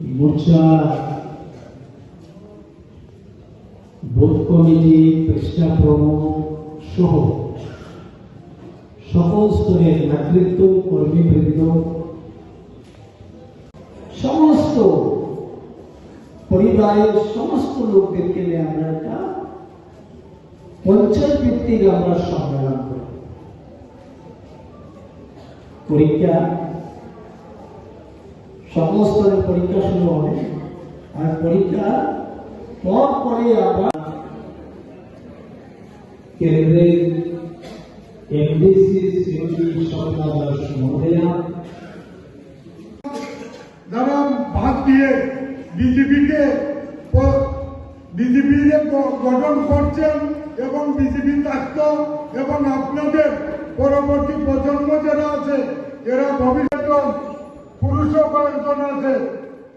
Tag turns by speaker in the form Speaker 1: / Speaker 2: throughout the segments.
Speaker 1: মোর্চা বোধ কমিটি পৃষ্ঠা প্রমুখ সহ সকল স্তরের নেতৃত্ব, কর্মীবৃন্দ, সমস্ত পরিবারের সমস্ত লোকদেরকে নিয়ে আমরা একটা পঞ্চায়েত ভিত্তিক আমরা সম্মেলন করি। পরীক্ষা স্তরের পরীক্ষা শুরু হবে। আর পরীক্ষা পর পরে আমরা
Speaker 2: কেন্দ্রের
Speaker 3: ভাগ দিয়ে করছেন এবং বিজেপি এবং আপনাদের পরবর্তী প্রজন্ম যারা আছে, এরা ভবিষ্যৎ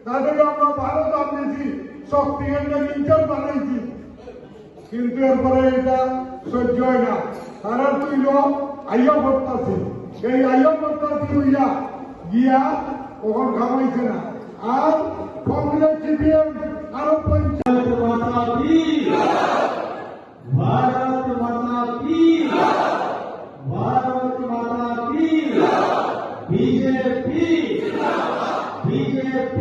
Speaker 3: তাদের আমরা ভারত আনিয়েছি, শক্তি কেন্দ্রে ইন্টার বানিয়েছি কিন্তু এরপরে এটা সহ্য হয় না। তারা তুইল আইয়া করতেছি সেই আইয়া করতেছি হইয়া গিয়া কখন খামাইছে না। আর কংগ্রেস, সিপিএম, আরও পঞ্চায়েত
Speaker 2: মাতা কি? ভারত মাতা কি? ভারত মাতা কি? বিজেপি? BJP